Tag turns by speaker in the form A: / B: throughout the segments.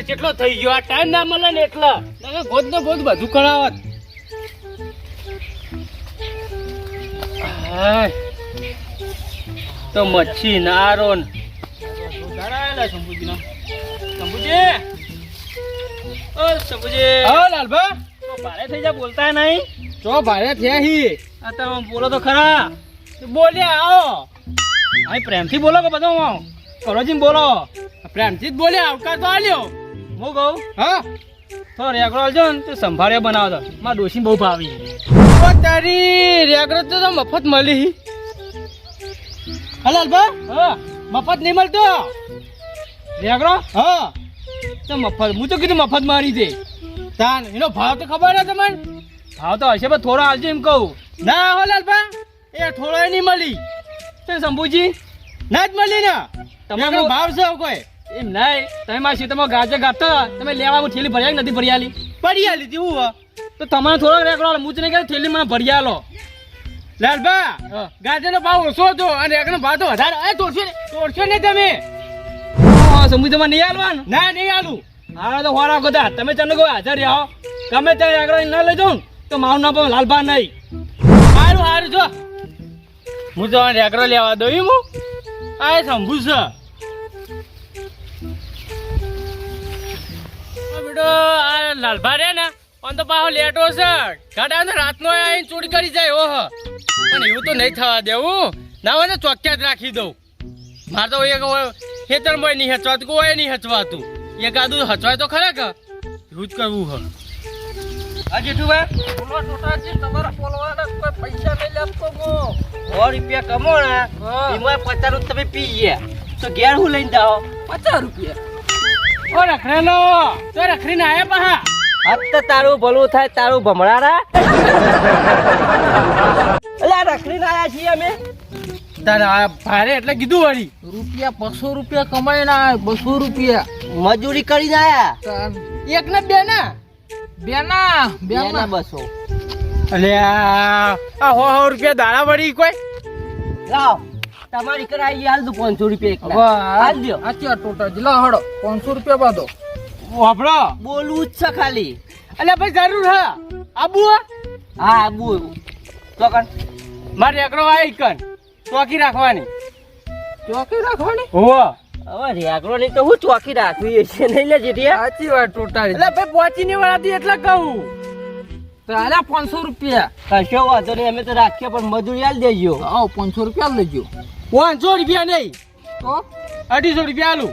A: વેર કેટલો થઈ ગયો? આ ટાઈમ ના મળે ને એટલે. તમે ગોદ ને ભોજ બધું કરાવત. તો મચ્છી નારો ભારે થઈ જા બોલતા નહીં.
B: ચો ભારે થયા હી.
A: તમે બોલો તો ખરા. બોલ્યા આવો. અહીં પ્રેમથી બોલો કે બધો કરોજી બોલો.
B: પ્રેમથી જ બોલ્યા આવકાર તો આલ્યો.
A: હું કહું?
B: હા?
A: તો રેગડો આલજો ને તો સંભાળ્યા બનાવો મારા ડોશી બહુ ભાવી
B: તારી રેગડો તો મફત મળી. હા લાલભા
A: હા.
B: મફત નહીં મળતો.
A: રેગડો?
B: હા.
A: તો મફત હું તો કીધું મફત મારી દે
B: તાન એનો ભાવ તો ખબર છે તમને?
A: ભાવ તો હશે પણ થોડો આલજો એમ કહું.
B: ના હો લાલભા એ થોડો નહીં મળી.
A: તે શંભુજી?
B: ના જ મળી ને.
A: તમારો
B: ભાવ છે કોઈ?
A: એમ નહીં તમે મારા સીતામાં ગાજર ગાતા તમે લેવા હું થેલી ભર્યા નથી ભરી આલી
B: પડી આલી હતી હો.
A: તો તમારે થોડો રેકડો. હું તો નહીં કહ્યું થેલી મને ભરી આલો.
B: લાલભા. ગાજરનો ભાવ ઓછો હતો અને રેકડો ભાવ તો વધારે. અરે તોડશો ને તોડશો ને તમે.
A: હા, માં નહીં આલવાનું?
B: ના નહીં આલું.
A: મારા તો હોરા બધા તમે ચંદ કોઈ હાજર રહ્યો તમે ત્યાં રેકડો ના લઈ જાઉં તો મારું નામ લાલભા નહીં.
B: સારું સારું જો. હું તો રેકડો લેવા દઉં હું. આ શંભુ છે. આ બેટો આ લાલભા રે ને પણ તો પાછો લેટો છે. ગાડા ને રાતનો આવીને ચોરી કરી જાય ઓહ. પણ એવું તો નહીં થવા દેવું. ના હોય ને ચોક્યા જ રાખી દઉં. મારે તો એક ખેતરમાં નહીં હચવાતું કોઈ નહીં હચવાતું. એક આદુ હચવાય તો ખરા કે? એવું જ કરવું હ
A: હા જેઠુભાઈ બોલો ટોટાજી તમારા બોલવાના કોઈ પૈસા નહીં લેતો મો સો રૂપિયા કમો ને એમાં પચાસ રૂપિયા તમે પી ગયા. તો ઘેર હું લઈને જાઓ? પચાસ રૂપિયા?
B: ઓ રખડેલો તો રખડીને આયા પાહા.
A: હત તારું ભલું થાય તારું ભમણારા અલ્યા રખડીને આયા છીએ અમે.
B: તારા ભારે એટલે કીધું વળી.
C: રૂપિયા બસો રૂપિયા કમાઈ ના બસો રૂપિયા.
A: મજૂરી કરીને આયા?
B: એક ને બે ના?
C: બે ના
A: બસો.
B: અલે આ હો હો રૂપિયા દાડા વળી કોઈ?
A: લાવ. તમારી કરાઈ હાલ દઉં પાંચસો રૂપિયા હાલ દ્યો.
C: આ ચા ટોટા. જિલ્લા હડો પાંચસો રૂપિયા બાંધો.
B: વાપરો
A: બોલવું જ છે ખાલી.
B: અલે ભાઈ જરૂર હા. આબુ હે?
A: હા આબુ તો કર
B: મારે એકડો આવી કન ચોકી રાખવાની.
C: ચોકી રાખવાની?
B: હો
A: હવે રેગડો નહીં તો હું ચોકી રાખવી છે? નહીં લે
C: સાચી વાત ટોટા.
B: એટલે ભાઈ પહોંચી નહીં વળાતી એટલે કહું.
C: તો આલ્યા પાંચસો રૂપિયા.
A: કશો વાંધો નહીં અમે તો રાખીએ પણ મજૂરી આલ દેજો.
C: આવો પાંચસો રૂપિયા લેજો
B: પાંચસો રૂપિયા નહીં.
C: તો
B: અઢીસો રૂપિયા આલું.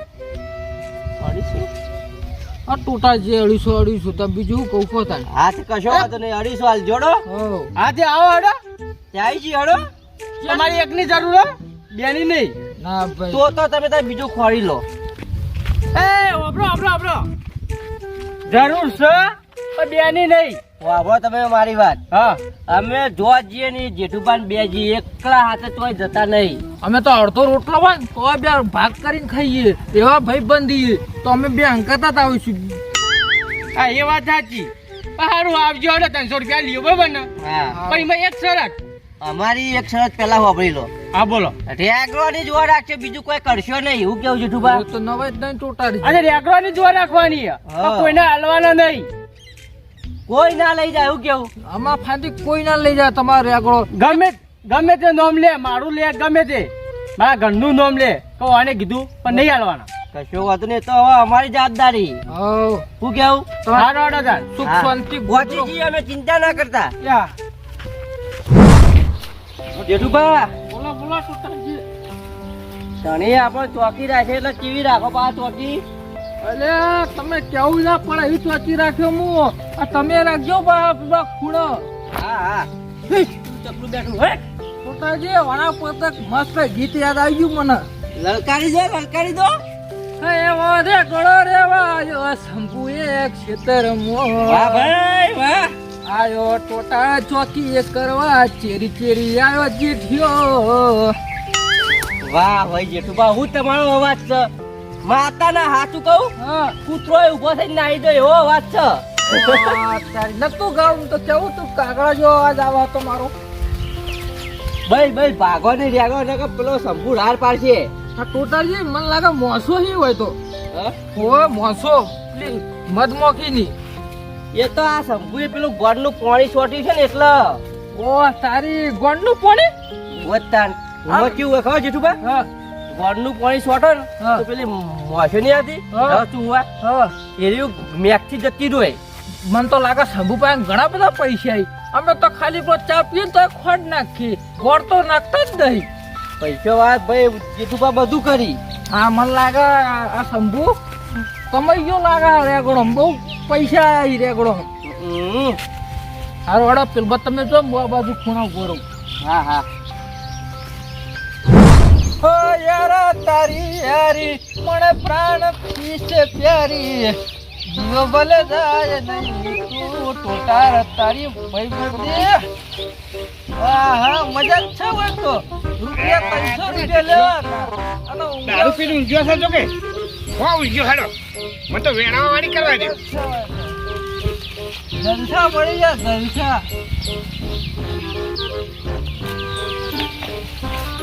C: આ ટોટા જે અઢીસો અઢીસો તમે બીજું કહું કહો તાને
A: હા તો કશો વાંધો નહીં. અઢીસો હાલ જોડો.
C: હો.
B: આજે આવો હડો.
A: ત્યાં જી હડો.
B: તમારી એકની જરૂર હે. બેની નહીં.
C: ના ભાઈ.
A: તો તો તમે તાર બીજું ખોરી લો.
B: એ વાપરો વાપરો વાપરો. જરૂર છે બેની નહીં.
A: વાપરો તમે મારી વાત.
B: હા.
A: અમે જોવા જઈએ ને જેઠુબાન બે જઈએ એકલા હાથે તોય જતા નહીં.
C: અમે તો અડધો રોટલો હોય ને તો બે ભાગ કરીને ખાઈએ. એવા ભાઈ બંધીએ તો અમે બે અંકતા જ આવીશું.
B: હા એ વાત સાચી. સારું આવજો હડો ત્રણસો રૂપિયા લ્યો બરાબર ને? પણ એમાં એક શરત.
A: અમારી એક શરત પેલા વાપરી લો.
B: હા બોલો.
A: રેગડો ની જોવા રાખશે બીજું કોઈ કરશો નહીં. એવું કેવું જેઠુબા
C: તો નવાઈ જ નહીં
B: અને રેગડોની જોવા રાખવાની કોઈને હાલવાના નહીં.
A: કોઈ ના લઈ જાય એવું કેવું?
C: આમાં ફાંદી કોઈ ના લઈ જાય તમારે આગળ.
B: ગમે ગમે તે નોમ લે મારું લે ગમે તે. મારા ઘરનું નોમ લે કહો આને કીધું પણ નહીં હાલવાના.
A: કશો વાત નહીં તો હવે અમારી જવાબદારી.
C: હો
A: કેવું?
B: સારો હડો
C: સુખ શાંતિ
A: ગોચીજી અમે ચિંતા ના કરતા.
B: યા.
A: જેઠુબા
B: બોલો બોલો સુતારજી.
A: ધણી આપણે ચોકી રાખે એટલે ચીવી રાખો પા ચોકી?
C: અલે તમે કેવું ના પણ એવી ચોચી રાખ્યો હું આ તમે રાખજો બા બાપ ખૂણો.
A: હા હા. ચકલું બેઠું હે?
C: પોતાજી વાળા પતક મસ્ત ગીત યાદ આવી ગયું મને.
A: લલકારી દો લલકારી દો.
C: એવો રે ગળો રે વાયો શંભુ એક મો
A: વાહ ભાઈ વાહ.
C: આયો ટોટા ચોકી એ કરવા ચેરી ચેરી આયો જીઠ્યો
A: વાહ ભાઈ જેઠુબા હું તમારો અવાજ છે માતાના હાથું કહું?
C: હા.
A: કૂતરો ઊભો થઈને નાહી ગયો એવો વાત છે.
C: નતું ગાવું તો કેવું તું કાગડા જો અવાજ આવો હતો મારો.
A: ભાઈ ભાઈ ભાગો ને રેગો ને પેલો સંપૂર્ણ હાર પાડશે.
C: આ ટોટાજી મને લાગે મોસો હી હોય તો.
A: હા?
C: મોસો મધમોખી ની
A: એ તો આ શંભુએ પેલું ગોળનું પાણી છોટ્યું છે ને એટલે.
C: ઓ તારી ગોળનું પાણી?
A: વધતાન હું. કેવું ખબર જેઠુબા
C: હા.
A: ગોળનું પાણી છોટો ને તો પેલી મોસો નહીં આવતી
C: હા
A: એ રહ્યું મેઘથી જતી રહે.
C: મને તો લાગે શંભુ પાસે ઘણા બધા પૈસા આવી અમે તો ખાલી ચા પીએ તો ખોટ નાખીએ. ગોળ તો નાખતા જ નહીં.
A: પૈસા વાત ભાઈ જેઠુબા બધું કરી.
C: હા મને લાગે આ શંભુ કમાઈ ગયો લાગે રેગડો બહુ પૈસા આવી રેગડો. હારો વડા પેલું તમે જો બાજુ ખૂણા ગોરો
A: હા હા.
C: યારા તારી યારી મને પ્રાણ પીછે પ્યારી. જીવ ભલે જાય નહીં તું ટોટાર તારી ભાઈ બધી હા હા મજા છે હોય તો. રૂપિયા ત્રણસો રૂપિયા લેવાના. અને
D: દારૂ પીને ઊંઘ્યો છે જો કે? હો ઊંઘ્યો હાલો. મને તો વેણાવા વાળી કરવા દે.
C: જલસા મળી ગયા જલસા.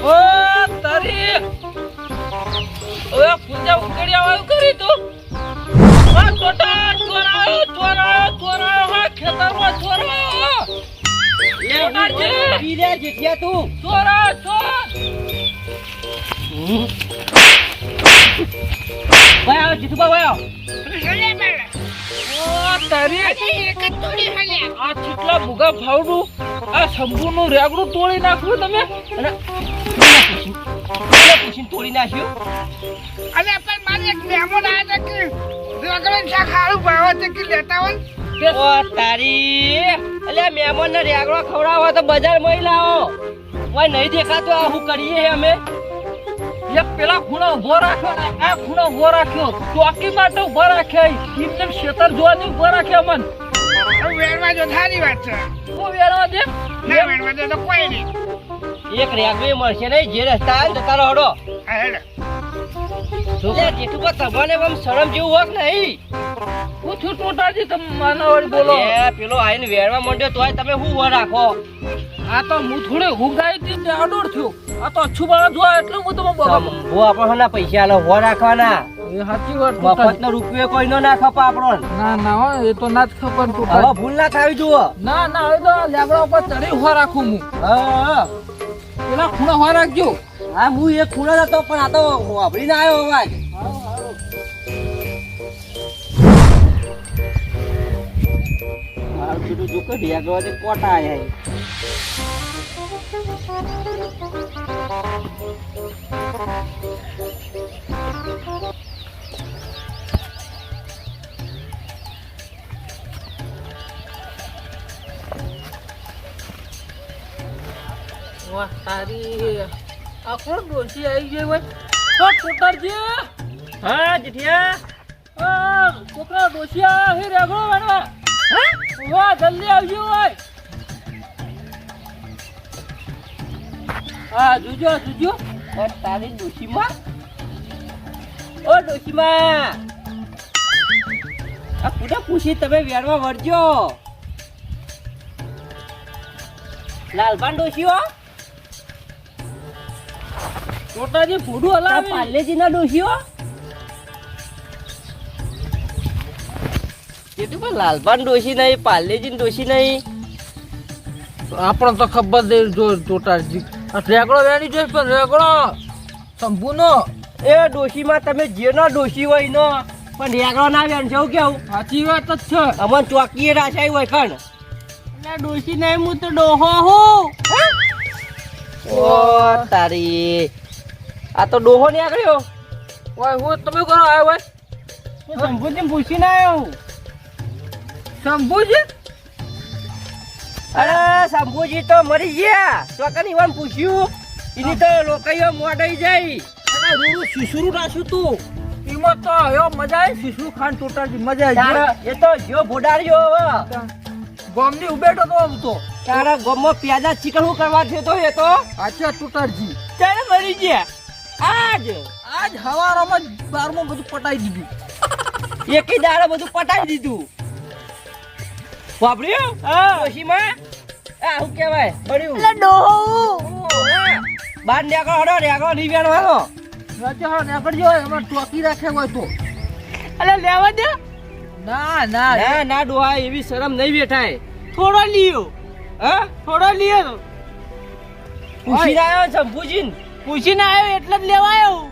C: ઓ તારી. ઓએ પૂજા ઉકડી આવું કરી તું. આ ટોટા ચોરાયો ચોરાયો ચોરાયો હા ખેતરમાં ચોરાયો
A: એ
C: ઉડાડજે.
A: પી લે જેઠિયા તું.
C: ચોરાયો ચોર
A: જેઠુબા ભાઈ આવો
C: ઓ તારી. આ ચીટલા ભૂગા ફાવડું આ શંભુનું રેગડું તોડી નાખ્યું તમે?
A: અને પૂછીને તોડી નાખ્યું
D: અને પણ મારે એક મહેમાન આવ્યા હતા કે રેગડું શાક હારું ભાવે છે કે લેતા હોય
A: ઓ તારી રેગડો ખવડાવો તો બજારમાં લાવો. ઓય નહીં દેખાતો આ શું કરીએ અમે?
C: એક પેલા ખૂણો ઊભો રાખ્યો આ ખૂણો ઊભો રાખ્યો. ચોકી માટે ઊભો રાખ્યો એમને ખેતર જોવાની ઊભો રાખ્યો મન
D: હવે વેણવા જો સારી વાત છે.
C: હું વેરવા દે?
D: ના વેણવા દે તો કોઈ નહીં.
A: એક રેગવી મળશે નહીં જે રસ્તા આવે જતા રહો હડો.
D: હેડો.
A: લે તમને આમ શરમ જેવું હોક નહીં.
C: હું છું ટોટાજી તમે માનવડી બોલો.
A: એ પેલો આઈને વેરવા માંડ્યો તોય તમે શું રાખો?
C: આ તો હું થોડી ઉગાઈ હતી ને આડોડ થયો. આ તો અચ્છું બાળા જો એટલે હું તમે બગાડો.
A: આપણો ના પૈસા આલો હો રાખવાના.
C: એ સાચી વાત
A: મફત. નો રૂપિયો કોઈ નો ના ખપા આપણો
C: ના ના હો એ તો ના જ ખબર
A: હવે ભૂલ ના થાવી જુઓ.
C: ના ના હવે તો લેબડા ઉપર ચડી હો રાખું હું.
A: હા
C: પેલા ખૂણા હો રાખજો.
A: હા હું એક ખૂણા હતો પણ આ તો વાપરી ના આવ્યો અવાજ મારું કીધું જો કે ઢેગવાથી કોટા આયા
C: વાહ તારી આ કોણ ડોસી આવી ગઈ હોય? તો ટોટરજી
A: હા જેઠિયા.
C: આ છોકરા ડોસી આ હે રેગડો વાળા. હે? વાહ જલ્દી આવજો હોય હા જોજો જોજો.
A: ઓ તારી ડોશીમાં? ઓ ડોશીમાં! આ પૂરા પૂછી તમે વેરમાં વળજો. લાલભાન ડોશીઓ
C: ટોટાજી ફૂડું
A: આ
C: પાર્લેજી
A: ના ડોશીઓ કેટલું પણ લાલબાન ડોશી નહીં પાર્લેજી ડોશી નહીં.
C: આપણને તો ખબર દે જો ટોટાજી આ રેગડો વેણી જોઈશ પણ રેગડો શંભુનો
A: એ ડોશીમાં તમે જેનો ડોશી હોય નો પણ રેકડો ના વેણ છે કેવું?
C: સાચી વાત જ છે.
A: અમન ચોકીએ રાશાઈ હોય કણ
C: એટલે ડોશી નહીં હું તો ડોહો હું.
A: ઓ તારી. આ તો ડોહો ને આગળ્યો
C: ઓય હું તમે કરો આવ્યો હોય
A: શંભુજી પૂછીને આવ્યો
C: શંભુજી
A: અરે શંભુજી તો મરી ગયા. ચોકની વાન પૂછ્યું. એની તો લોકાઈઓ મોડાઈ જાય.
C: અને રૂડું શીશરું રાખ્યું તું. એમાં તો હવે મજા આવી. શિશુ ખાન ટોટલ મજા આવી.
A: એ તો જો ભોડાર્યો હવે.
C: ગોમની ઉબેટો તો આવતો
A: તારા ગમો પ્યાજા ચિકન હું કરવા તો એ તો.
C: આચા ટોટરજી
A: ત્યારે મરી ગયા. આજ.
C: આજ હવારામાં બારમાં બધું પટાઈ દીધું.
A: એકી દાડે બધું પટાઈ દીધું. વાપર્યું? હા ડોશીમાં આ શું કહેવાય? પડ્યું. એટલે ડોહો બાર નેકળો હડો નેકળો નહીં વેણવાનો
C: રાચા હા નેકળજો. એમાં ટોકી રાખે હોય તો.
B: એટલે લેવા દે.
C: ના ના
A: ના ના ડોહા એવી શરમ નહીં બેઠાય
B: થોડો લીયો.
A: હા?
B: થોડો લીયો.
A: પૂછી આવ્યો શંભુજી
B: પૂછીને આવ્યો એટલે જ લેવા આવ્યો.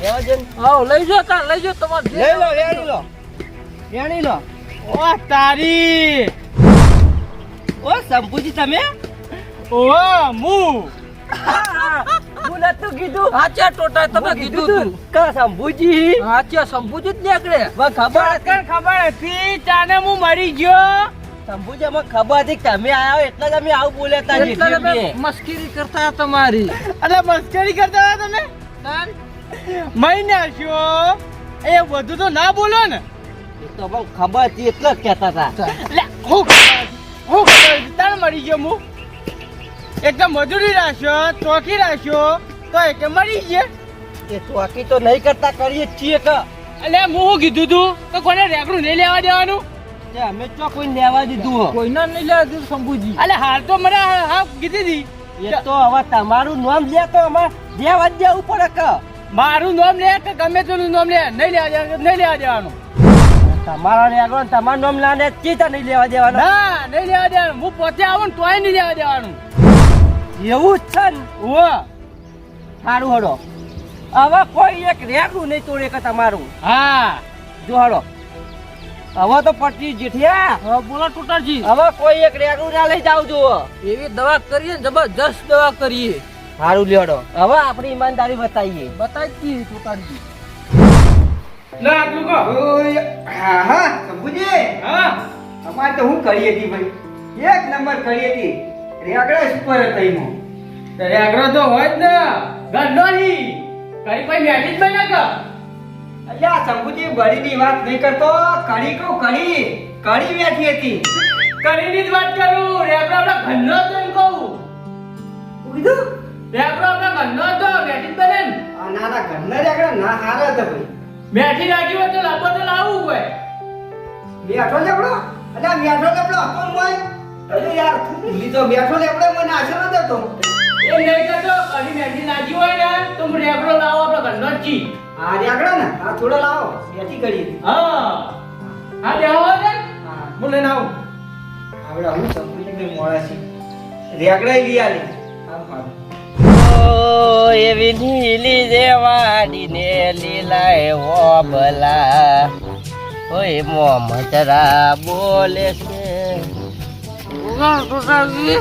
A: લેવા જન
C: આવો લઈ જો તાર લઈ જો તમારે
A: લઈ લો લેણી લો. લેણી લો.
B: ઓ તારી.
A: ઓ શંભુજી તમે?
B: ઓ મુ.
A: હું નતું કીધું.
C: હાચા ટોટા તમે કીધું તું.
A: કા શંભુજી
C: હાચા સંભુજી જ નીકળે.
A: મને ખબર હતી.
B: તને ખબર હતી? ચાને હું મરી ગયો.
A: સંભુજી મને ખબર હતી કે તમે આયા હો એટલે તમે આવું બોલ્યા હતા
C: એટલે તમે. મસ્કરી કરતા તમારી
B: અલે મસ્કરી કરતા હતા તમે? મહિના છો એ બધું તો ના બોલો ને.
A: તો પણ ખબર હતી એટલે જ કહેતા હતા.
B: હું હું ખબર મરી ગયો હું એક તો મજૂરી રાખ્યો ચોકી રાખ્યો તો એક મરી ગયા.
A: એ ચોકી તો નહીં કરતા કરીએ છીએ કે.
B: એટલે હું શું કીધું તું? કે કોને રેકડું નહીં લેવા દેવાનું?
A: અમે ચો કોઈ લેવા દીધું
C: કોઈને નહીં લેવા દીધું શંભુજી.
B: એટલે હાલ તો મને હા કીધી હતી
A: એ તો હવે તમારું નામ લે તો અમારે લેવા દેવું પડે કે.
B: મારું નામ લે કે ગમે તેનું નામ લે નહીં લેવા નહીં લેવા દેવાનું.
A: તમારા ને આગળ તમારું નામ લાને ચીતા નહીં લેવા દેવાનું.
B: ના નહીં લેવા દેવાનું. હું પોતે આવું ને તોય નહીં લેવા દેવાનું.
A: એવું જ છે ને?
B: ઓ
A: સારું હડો હવે કોઈ એક રેગડું નહીં તોડે કે તમારું.
B: હા.
A: જો હડો હવે તો પટી જીઠ્યા
C: બોલો ટુટરજી
A: હવે કોઈ એક રેગડું ના લઈ જાવ જુઓ.
C: એવી દવા કરીએ ને જબરજસ્ત દવા કરીએ.
A: સારું લેડો હવે આપણી ઈમાનદારી બતાવીએ.
C: બતાવી દઈએ ટોટાજી.
B: ના આટલું કહો.
E: હા હા શંભુજી.
B: હા.
E: અમારે તો હું કરી હતી ભાઈ? એક નંબર કરી હતી. રેગડા સુપર હતા એમાં
B: તો રેગડો તો હોય જ ને. ગંડો નહીં કઈ કોઈ મેઠી જ બને કે
E: અલ્યા શંભુજી બળીની વાત નહીં કરતો. કડી કહું કડી કડી બેઠી હતી.
B: કડીની જ વાત કરું. રેગડો આપણે ઘરનો તો એમ કહું.
E: કીધું?
B: રેગડો આપણે ઘરનો તો જ બને ના
E: ના ઘરના રેગડા ના હારા હતા ભાઈ.
B: મેઠી રાખી હોય તો લાંબો તો લાવવું હોય.
E: બેઠો લેબડો અલ્યા બેઠો લેબડો કોણ હોય અરે યાર ભૂલી તો બેઠો લેબડો મને આશરો હતો
B: એ નહીં કરતો કદી મેઠી નાખી હોય ને તો હું રેગડો લાવો આપણો ઘરનો જ છી.
E: આ રેગડા ને? આ થોડો લાવો. બેઠી કરી
B: હા. હા દેવો છે
E: હું
B: લઈને આવું.
E: આવડે હું સંપૂર્ણ મોડા છે રેગડા લઈ આલી. આમ હારું.
A: ઓ એવી નીલી દેવાડી ને લીલાય ઓ ભલા. ઓય મોમતરા બોલે છે.
C: ટોટાજી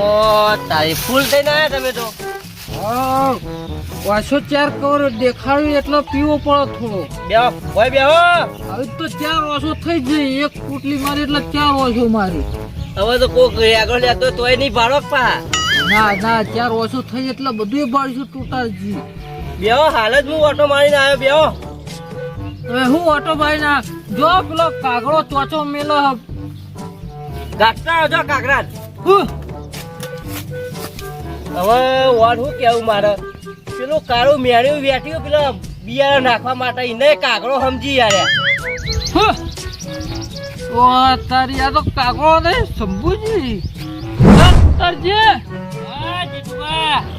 A: ઓ તારી ફૂલ થઈને આયા તમે તો.
C: હા પાછો ચાર કવર દેખાડ્યું એટલો પીવો પડો થોડો.
A: બેહો ભાઈ બેહો
C: હવે તો ચાર ઓછો થઈ જાય એક કુટલી મારી એટલે ચાર ઓછો મારી.
A: હવે તો કોક આગળ લેતો તોય નહીં ભાડો પા.
C: ના ના ચાર ઓછો થઈ એટલે બધું બાળશું ટોટાજી.
A: બેહો હાલ જ હું ઓટો મારીને આવ્યો બેહો.
C: હવે હું ઓટો મારી ના જો પેલો કાગડો ચોચો મેલો
A: ગાટતા જો
C: હું
A: હવે વાડ હું કેવું મારે? પેલું કાળું મેળ્યું વેઠ્યું પેલો બિયારણ નાખવા માટે. એને કાગડો સમજી યાર.
C: તારી આ તો કાગડો ને શંભુજી. તારજી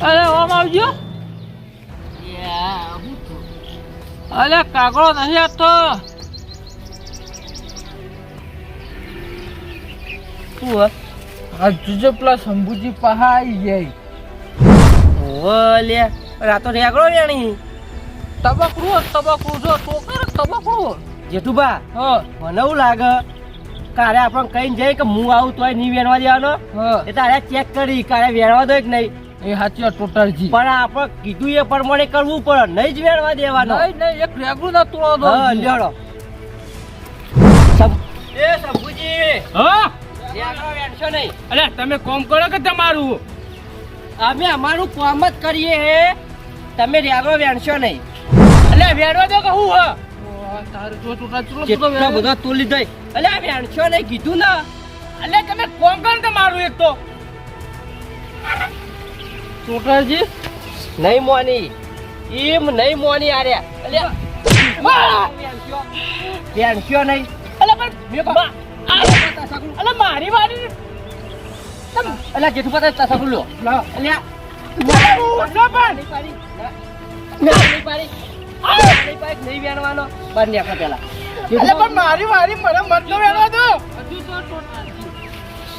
C: અરે ઓમ આવજો. અરે કાગળો નહીં
A: આપતો.
C: આ જોજો પેલા શંભુજી પહા આવી જાય.
A: ઓવે લે આ તો રેગડો વેણી
C: તબકડું તબકડું જો ટોકર તબકડું
A: જેઠુબા
C: હ.
A: મને એવું લાગે કારે આપણે કહીને જાય કે હું આવું તોય નહીં વેણવા દેવાનો.
C: હા.
A: એ તારે ચેક કરી કારે વેણવા દો કે નહીં.
C: એ સાચી ટોટલજી
A: પણ આપણે કીધું એ પ્રમાણે કરવું પડે નહીં જ વેણવા દેવાનો.
C: નહીં નહીં એક રેગડું ના તોડો દો.
A: લેડો. એ સબુજી
B: હા?
A: રેગડો વેણશો નહીં.
B: અલે તમે કોમ કરો કે તમારું?
A: અમે અમારું કામ જ કરીએ તમે રેગડો વેણશો નહીં.
B: અલે વેડવા દો કે હું હા?
C: તારે જો ટોટા ચલો
A: કેટલો બધો તોલી અલે આ વેણશો નહીં કીધું ના.
B: અલે તમે કોમ કરો તમારું એક તો.
C: ટોટાજી
A: નહીં મોની. એમ નહીં મોની આર્યા અલે વેણશો નહીં.
B: અલે પણ મા- આ- અલે મારી વારી
A: અલે જેઠું પતા તસા લો. અલે
B: નો હું ન. પણ
A: નહીં પાડી નહીં વેણવાનો? બહાર નીકળો પેલા.
B: એટલે પણ મારી મારી મને મતલબ એનો હતો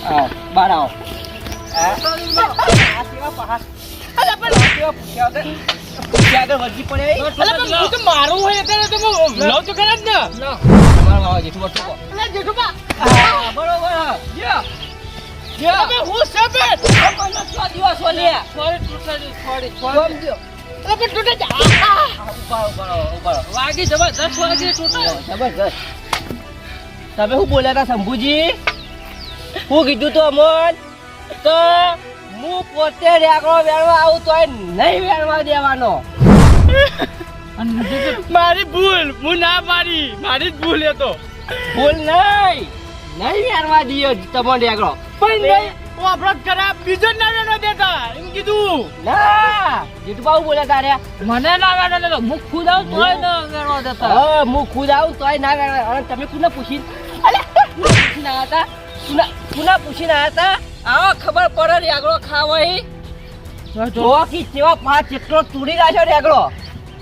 A: આવો બહાર આવો આ સેવા પહાડ આ સેવા પૂછ્યા
B: મારું હોય એટલે તો હું લઉં તો
A: હા.
B: તમે હું
A: દિવસ ઓલ્યા.
B: સોરી ટૂટાડી સોરી
A: સમજો.
B: એટલે પણ તૂટે જ આ, આ.
A: આ ઊભા ઊભા ઊભા
B: વાગી જબરદસ્ત વાગી તૂટે
A: જબરજસ્ત. તમે શું બોલ્યા હતા શંભુજી શું કીધું તો અમોન તો હું પોતે રેગડો વેણવા આવું તોય નહીં વેણવા દેવાનો.
B: મારી ભૂલ હું ના પાડી. મારી જ ભૂલ એ તો.
A: ભૂલ નહીં. નહીં વેણવા દિયો તમો રેગડો
B: પણ નહીં હું આપણો ખરાબ બીજો ના વેણો દેતા. એમ કીધું.
A: ના. જીતુ બાબુ બોલ્યા તારે.
B: મને ના વેણો દેતો. હું ખુદ આવું તોય ના વેણો દેતા.
A: હા હું ખુદ આવું તોય ના વેણવા અને તમે કોને પૂછી અલે! પૂછીને આવ્યા હતા કોને પૂછીને આવ્યા હતા આવો ખબર પડે રેગડો ખાવો ખાવાય જોવા કી કેવા પાંચ જેટલો તૂડી નાખ્યો રેગડો.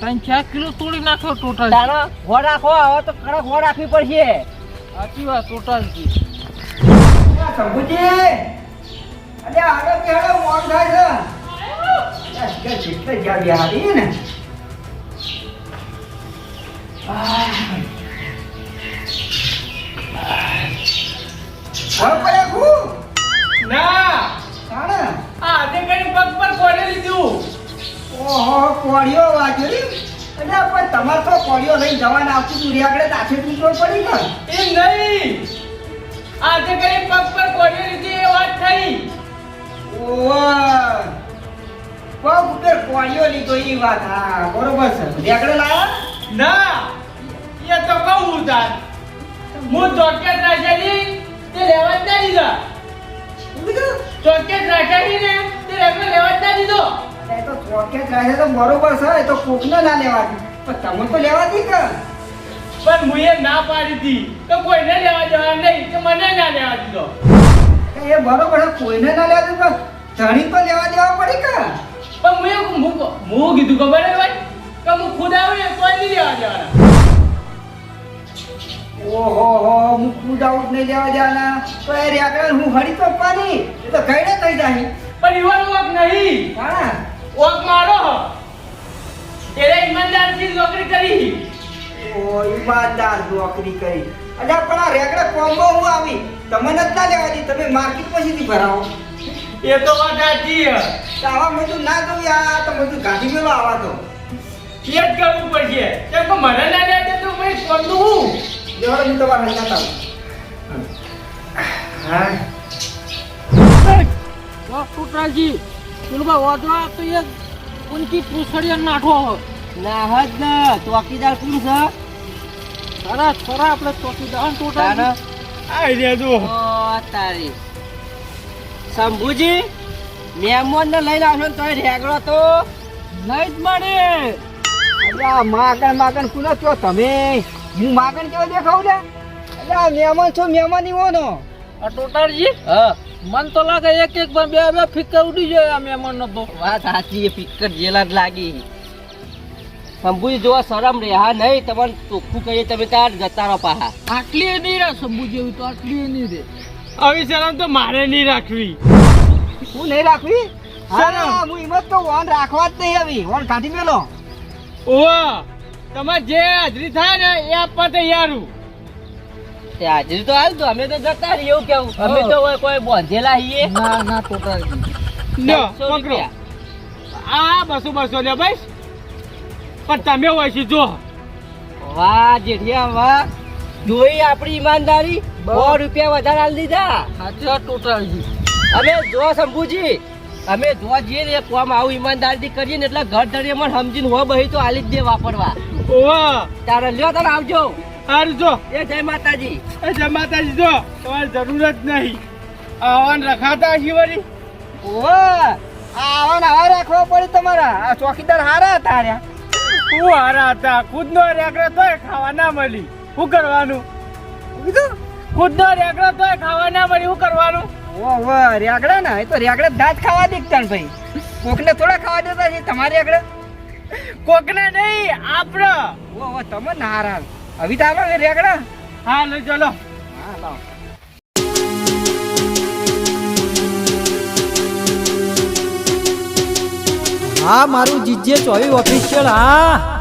B: ત્રણ ચાર કિલો તૂડી નાખ્યો ટોટલ
A: તારો ઘોડ રાખો હવે તો કડક ઘોડ રાખવી પડશે.
B: સાચી વાત ટોટલ
E: આ શંભુજી. અરે આગળ કે હેડો મોડ થાય છે. જેટલે જ્યાં બિહારી ને. હવે ઓહો વાગેલી? એટલે પણ તમારે તો કોળીઓ લઈને જવાના આવતું આગળ તાથે તૂટો પડી ગયો.
B: એ નહીં. આજે કઈ પગ પર કોને લીધી એ વાત થઈ.
E: ઓહ. પગ ઉપર કોળીઓ લીધો એ વાત. હા બરોબર છે. આગળ લાયા?
B: ના એ તો કહું તાર હું ચોકેટ રાખેલી તે લેવા જ ના દીધા ચોકેટ રાખેલી ને તે લેવા જ ના દીધો
E: એ તો ચોકેટ રાખે તો બરોબર છે એ તો કોકને ના લેવાતી પણ તમે તો લેવાતી કે?
B: પણ હું એ ના પાડી હતી. તો કોઈને લેવા જવા નહીં કે મને ના લેવા દીધો.
E: એ બરોબર કોઈને ના લેવા દીધો ધણી તો લેવા દેવા પડી કે?
B: પણ હું હું કીધું ખબર હે ભાઈ? કે હું ખુદ આવું ને કોઈ નહીં લેવા જવાના
E: ઓહો હો હું ખુદ આઉટ નહીં લેવા જવાના તો એ રેગડા હું હરી તો પાની એ તો કઈડે થઈ જાય.
B: પણ ઈવન નહીં.
E: હા.
B: વોક મારો એરે એને ઈમાનદારથી નોકરી કરી.
E: ઓ ઈમાનદાર નોકરી કરી. અલ્યા પણ આ રેગડા કોમ્બો હું આવી? તમને જ ના લેવા દી તમે માર્કેટ પછીથી ભરાવો.
B: એ તો વાત સાચી હે.
E: તો આવા મેં તો ના કહું આ તો બધું ગાડી મેલો આવા તો.
B: એ જ કરવું પડશે. કેમ કે મને ના લે દે તો મેં કોંદું હું?
E: દેવાડો હું તમારા હંગાત હા. હા
C: ટોટાજી પેલું બા તો એ ઉનકી પૂછડીએ નાઠો
A: ના હજ ને. ચોકીદાર કોણ છે?
C: ખરા છોરા આપણે ચોકીદાર
A: તારા
B: આઈ રે જો.
A: તારી. શંભુજી મહેમાન ને લઈને આવશો ને તોય રેગડો તો?
C: નહીં જ મળે
E: અલ્યા માગણ માગણ કુનો છો તમે? હું માગણ કેવો દેખાવ ને? અલ્યા મહેમાન છો મહેમાન એવો નો
C: આ ટોટાજી
A: હા.
C: મન તો લાગે એક એક માં બે બે ફિક્કર ઉડી જાય આ મહેમાન નો તો.
A: વાત સાચી એ ફિકર જેલા જ લાગી શંભુજી જોવા શરમ રે હા નહીં તમને ચોખ્ખું કહીએ તમે તાર જતા રહો પાહા
C: આટલી નહીં રહે શંભુ જેવું તો આટલી નહીં રે.
B: આવી શરમ તો મારે નહીં રાખવી.
E: હું નહીં રાખવી?
B: શરમ.
E: હા હિંમત તો વોન રાખવા જ નહીં આવી. વોન કાઢી મેલો.
B: ઓવા તમારે જે હાજરી થાય ને એ આપવા તૈયાર
A: હાજરી તો હાલ તો અમે તો જતા રહીએ એવું કેવું. અમે તો કોઈ બોંધેલા છીએ.
C: ના ના ટોટાજી
B: લ્યો પકડો. આ બસો બસો લે ભાઈ. પણ તમે હોય છે જો.
A: વાહ જેઠિયા વાહ. જોઈ આપણી ઈમાનદારી? સો રૂપિયા વધારે હાલ દીધા.
C: સાચા ટોટાજી
A: અમે જો શંભુજી અમે જો જઈએ ને કોમ આવું ઈમાનદારી કરીએ ને એટલે ઘર ધરીએ મને સમજીને હો બહી તો આલી જ દે વાપરવા.
B: ઓવા
A: તારે લ્યો તારે આવજો.
B: હારું જો.
A: એ જય માતાજી.
B: એ જય માતાજી જો. તમારે જરૂર જ નહીં. આવન રખાતા હી વળી.
E: ઓ આવન આવા રાખવા પડે તમારા. આ ચોકીદાર હારા હતા રહ્યા.
B: હું હારા હતા. ખુદનો રેગડો તોય ખાવા ના મળી. શું કરવાનું?
E: કીધું?
B: ખુદનો રેગડો તોય ખાવા ના મળી. શું કરવાનું?
E: ઓ ઓહો રેગડા ના? એ તો રેગડા દાંત ખાવા દીકતા ને ભાઈ. કોકને થોડા ખાવા દેતા છે તમારે રેગડા
B: કોકને નહીં આપણો.
E: ઓ ઓ તમે નારાલ હવે ચાલો ને રેગડા
B: હા લઈ ચલો
E: હા લાવ.
C: હા મારું જીજે ચોવી ઓફિશિયલ હા.